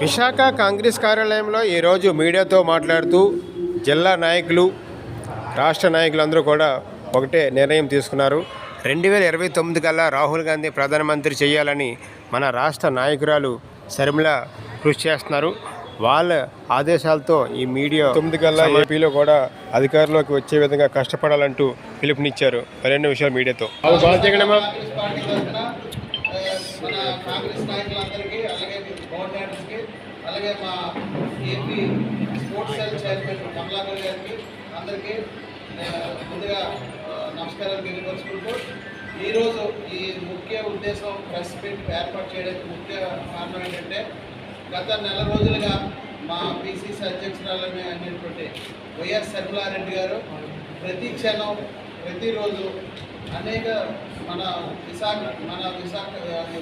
విశాఖ కాంగ్రెస్ కార్యాలయంలో ఈరోజు మీడియాతో మాట్లాడుతూ జిల్లా నాయకులు రాష్ట్ర నాయకులందరూ కూడా ఒకటే నిర్ణయం తీసుకున్నారు. రెండు వేల ఇరవై తొమ్మిది కల్లా రాహుల్ గాంధీ ప్రధానమంత్రి చేయాలని మన రాష్ట్ర నాయకురాలు శర్మిల కృషి చేస్తున్నారు. వాళ్ళ ఆదేశాలతో ఈ మీడియా తొమ్మిది కల్లా ఏపీలో కూడా అధికారంలోకి వచ్చే విధంగా కష్టపడాలంటూ పిలుపునిచ్చారు. మరిన్ని విషయాలు మీడియాతో కాంగ్రెస్ పార్టీ తరఫున ఆ, మన కాంగ్రెస్ నాయకులందరికీ అలాగే గవర్నర్స్కి అలాగే మా ఏపీ స్పోర్ట్స్ చైర్మన్ కమలాకర్ గారికి అందరికీ ముందుగా నమస్కారాలు తెలియపరుచుకుంటూ ఈరోజు ఈ ముఖ్య ఉద్దేశం ప్రెస్ మీట్ ఏర్పాటు చేయడానికి ముఖ్య కారణం ఏంటంటే గత నెల రోజులుగా మా పిసిసి అధ్యక్షురాలని అయినటువంటి వైఎస్ శర్మిలారెడ్డి గారు ప్రతి క్షణం ప్రతిరోజు అనేక మన విశాఖ మన విశాఖ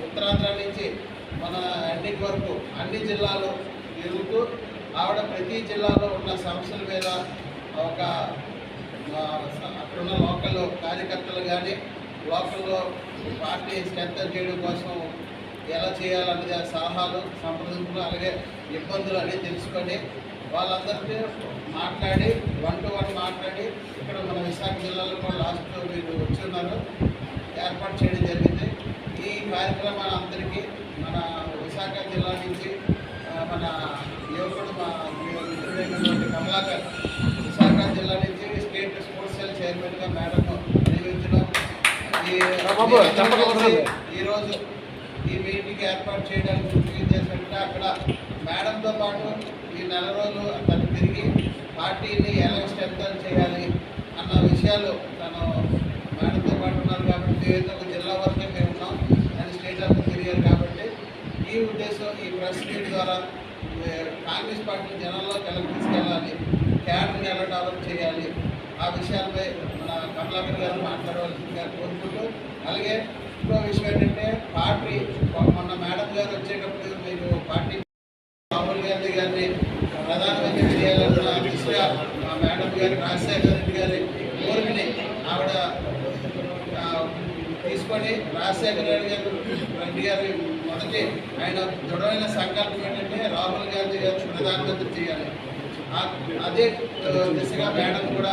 ఉత్తరాంధ్ర నుంచి మన ఎన్నిక వరకు అన్ని జిల్లాలు తిరుగుతూ ఆవిడ ప్రతి జిల్లాలో ఉన్న సమస్యల మీద ఒక అక్కడున్న లోకల్ కార్యకర్తలు కానీ లోకల్లో పార్టీ స్ట్రెంగ్ చేయడం కోసం ఎలా చేయాలనేది సలహాలు సంప్రదింపులు అలాగే ఇబ్బందులు అన్నీ తెలుసుకొని వాళ్ళందరితో మాట్లాడి వన్ టు వన్ మాట్లాడి ఇక్కడ మన విశాఖ జిల్లాలో కూడా లాస్ట్ మీరు వచ్చి ఉన్నారు. ఏర్పాటు చేయడం జరిగింది. ఈ కార్యక్రమాలు నియమించడం. ఈరోజు ఈ మీటింగ్ ఏర్పాటు చేయడానికి ఏంటంటే అక్కడ మేడంతో పాటు ఈ నెల రోజులు తను తిరిగి పార్టీని ఎలా స్ట్రెంగ్ చేయాలి అన్న విషయాలు తను మేడంతో పాటు ఉన్నారు కాబట్టి ఒక జిల్లా వరకే మేము ఉన్నాం అని స్టేట్ అంతా తిరిగారు కాబట్టి ఈ ఉద్దేశం ఈ ప్రెస్ మీట్ ద్వారా కాంగ్రెస్ పార్టీ జనాల్లో కలిగి తీసుకెళ్ళాలి క్యాడర్ని ఎలా డెవలప్ చేయాలి ఆ విషయాలపై కమలాకర్ గారు మాట్లాడవలసిందిగా కోరుకుంటూ అలాగే ఇంకో విషయం ఏంటంటే పార్టీ మొన్న మేడం గారు వచ్చేటప్పుడు మీరు పార్టీ రాహుల్ గాంధీ గారిని ప్రధానమంత్రి చేయాలన్న దిశగా మా మేడం గారు రాజశేఖర రెడ్డి గారి కోరికని ఆవిడ తీసుకొని రాజశేఖర రెడ్డి గారు రెడ్డి గారి మొదటి ఆయన దృఢమైన సంకల్పం ఏంటంటే రాహుల్ గాంధీ గారు ప్రధానమంత్రి చేయాలి. అదే దిశగా మేడం కూడా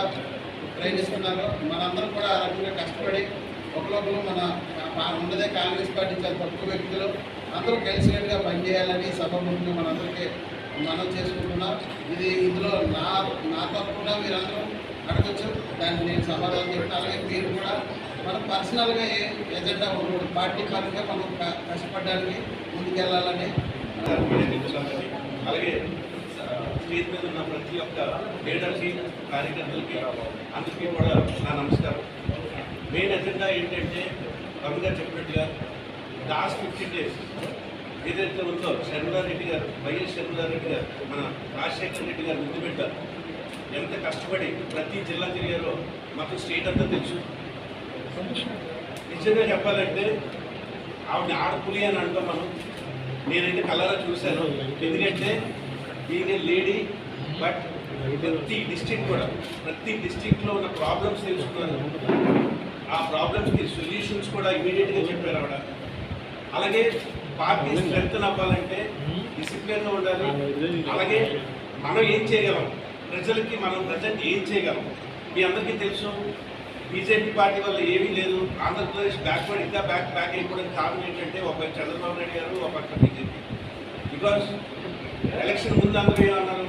ప్రయత్నిస్తున్నారు మనందరం కూడా ఆ రకంగా కష్టపడి ఒకరొకరు మన ఉన్నదే కాంగ్రెస్ పార్టీ చాలా తక్కువ వ్యక్తులు అందరూ కలిసినట్టుగా పనిచేయాలని ముందు మనందరికీ మనం చేసుకుంటున్నాం. ఇది ఇందులో నా నా తప్పకుండా మీరందరూ అడగచ్చు. దాన్ని నేను సమాధానం చెప్తాను. అలాగే మీరు కూడా మనం పర్సనల్గా ఏ ఎజెండా ఉండకూడదు. పార్టీ పరంగా మనం కష్టపడడానికి ముందుకెళ్ళాలని. అలాగే స్టేజ్ మీద ఉన్న ప్రతి ఒక్క లీడర్కి కార్యకర్తలకి అందరికీ కూడా నా నమస్కారం. మెయిన్ ఎజెండా ఏంటంటే రవి గారు చెప్పినట్టుగా లాస్ట్ ఫిఫ్టీన్ డేస్ ఏదైతే ఉందో శర్మిలారెడ్డి గారు వైఎస్ శర్మిలారెడ్డి గారు మన రాజశేఖర రెడ్డి గారు ముందు పెట్టారు. ఎంత కష్టపడి ప్రతి జిల్లా తిరిగారో మాకు స్టేట్ అంతా తెలుసు. నిజంగా చెప్పాలంటే ఆవిడ ఆడపులి అని అంటాం మనం. నేనైతే కలరా చూశాను. ఎందుకంటే ఈయన లేడీ బట్ ప్రతి డిస్టిక్ కూడా ప్రతి డిస్టిక్లో ఉన్న ప్రాబ్లమ్స్ తెలుసుకున్నాను ఆ ప్రాబ్లమ్స్కి సొల్యూషన్స్ కూడా ఇమీడియట్గా చెప్పారు ఆవిడ. అలాగే పార్టీ స్ట్రెంత్ అవ్వాలంటే డిసిప్లిన్గా ఉండాలి. అలాగే మనం ఏం చేయగలం? ప్రజలకి మనం ప్రజెంట్ ఏం చేయగలం? మీ అందరికీ తెలుసు బీజేపీ పార్టీ వల్ల ఏమీ లేదు. ఆంధ్రప్రదేశ్ బ్యాక్వర్డ్ ఇంకా బ్యాక్ బ్యాక్ అయిపోవడానికి కారణం ఏంటంటే ఒక చంద్రబాబు నాయుడు గారు ఒక బీజేపీ. బికాస్ ఎలక్షన్ ముందు అందరూ ఏమన్నారు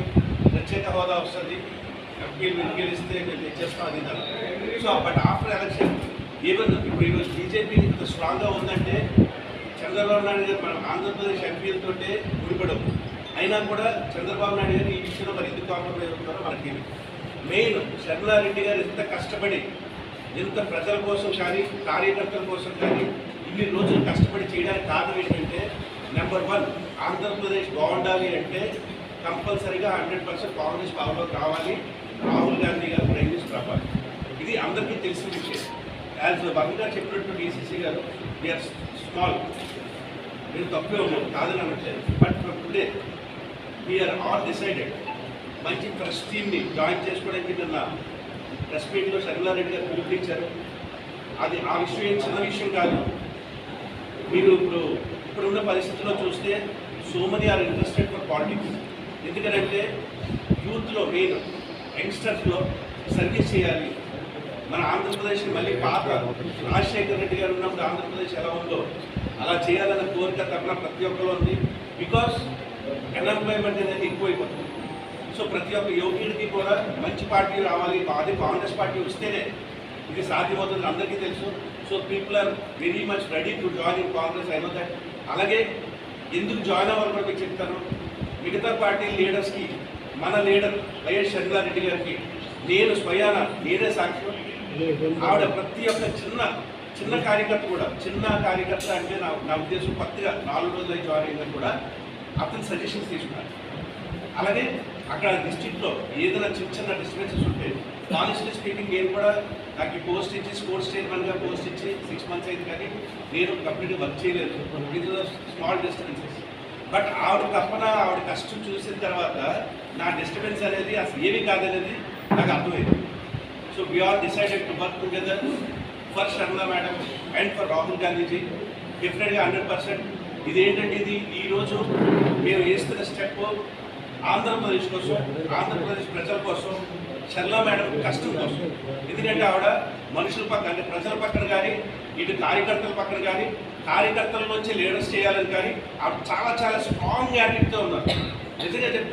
ప్రత్యేక హోదా వస్తుంది. ఎంపీలు గెలిస్తే మేము తెచ్చేస్తాం అది so but after election even ఇప్పుడు ఈరోజు బీజేపీ ఇంత స్ట్రాంగ్గా ఉందంటే చంద్రబాబు నాయుడు గారు మన ఆంధ్రప్రదేశ్ ఎంపీలతో ముడిపడం అయినా కూడా చంద్రబాబు నాయుడు గారు ఈ విషయంలో మరి ఎందుకు కాంప్రమైజ్ అవుతున్నారో మనకి మెయిన్ శర్మిలారెడ్డి గారు ఎంత కష్టపడి ఎంత ప్రజల కోసం కానీ కార్యకర్తల కోసం కానీ ఇన్ని రోజులు కష్టపడి చేయడానికి కారణం ఏంటంటే నెంబర్ వన్ ఆంధ్రప్రదేశ్ బాగుండాలి అంటే కంపల్సరీగా హండ్రెడ్ పర్సెంట్ కాంగ్రెస్ పవర్లోకి రావాలి. రాహుల్ గాంధీ గారు ప్రైమ్ రావాలి ఇది అందరికీ తెలిసిన విషయం. యాజ్ వన్ గారు చెప్పినట్టు డిసిసి గారు వీఆర్ స్మాల్ మీరు తప్పే ఉన్నాను కాదని అనట్లేదు. But today we are all decided మంచి ప్రెస్ టీమ్ని జాయిన్ చేసుకోవడానికి నిన్న ప్రెస్ మీట్లో శర్మిలారెడ్డి గారు పిలుపునిచ్చారు. అది ఆ విషయం చిన్న విషయం కాదు. మీరు ఇప్పుడు ఇప్పుడున్న పరిస్థితుల్లో చూస్తే so many are interested for politics ఎందుకంటే యూత్లో మెయిన్ యంగ్స్టర్స్లో సర్వీస్ చేయాలి. మన ఆంధ్రప్రదేశ్ మళ్ళీ పాత రాజశేఖర్ రెడ్డి గారు ఉన్నప్పుడు ఆంధ్రప్రదేశ్ ఎలా ఉందో అలా చేయాలన్న కోరిక తప్పన ప్రతి ఒక్కరు ఉంది. బికాస్ అన్ఎంప్లాయ్మెంట్ అనేది ఎక్కువైపోతుంది. సో ప్రతి ఒక్క యువకుడికి కూడా మంచి పార్టీ రావాలి. అది కాంగ్రెస్ పార్టీ వస్తేనే ఇది సాధ్యమవుతుంది అందరికీ తెలుసు. So people are very much ready to join in Congress అయిపోతాయి అలాగే ఎందుకు జాయిన్ అవ్వాలని కూడా మీకు చెప్తాను మిగతా పార్టీ లీడర్స్కి మన లీడర్ వైఎస్ షర్మిలారెడ్డి గారికి నేను స్వయాన నేనే సాక్ష్యం ఆవిడ ప్రతి ఒక్క చిన్న చిన్న కార్యకర్త కూడా చిన్న కార్యకర్త అంటే నా నా ఉద్దేశం కొత్తగా నాలుగు రోజులు జాయిన్ అయిందని కూడా అతని సజెషన్స్ తీసుకున్నారు. అలాగే అక్కడ డిస్ట్రిక్ట్లో ఏదైనా చిన్న చిన్న డిస్టర్బెన్సెస్ ఉంటే ఆనెస్ట్లీ స్పీకింగ్ నేను కూడా నాకు ఈ పోస్ట్ ఇచ్చి స్పోర్ట్స్ చైర్మన్గా పోస్ట్ ఇచ్చి సిక్స్ మంత్స్ అయింది కానీ నేను కంప్లీట్గా వర్క్ చేయలేదు. ఇది స్మాల్ డిస్టర్బెన్సెస్ బట్ ఆవిడ తప్పన ఆవిడ కష్టం చూసిన తర్వాత నా డిస్టర్బెన్స్ అనేది అసలు ఏమీ కాదనేది నాకు అర్థమైంది. So we all decided to work together for Sharma madam and for Rahul Gandhi ji definitely hundred percent ఇది? ఏంటంటే ఇది ఈరోజు మేము వేస్తున్న స్టెప్ ఆంధ్రప్రదేశ్ కోసం ఆంధ్రప్రదేశ్ ప్రజల కోసం షర్లా మేడం కష్టం కోసం. ఎందుకంటే ఆవిడ మనుషుల పక్కన ప్రజల పక్కన కానీ ఇటు కార్యకర్తల పక్కన కానీ కార్యకర్తల నుంచి లీడర్స్ చేయాలని కానీ ఆవిడ చాలా చాలా స్ట్రాంగ్ యాటిట్యూడ్తో ఉన్నారు. నిజంగా చెప్తున్నారు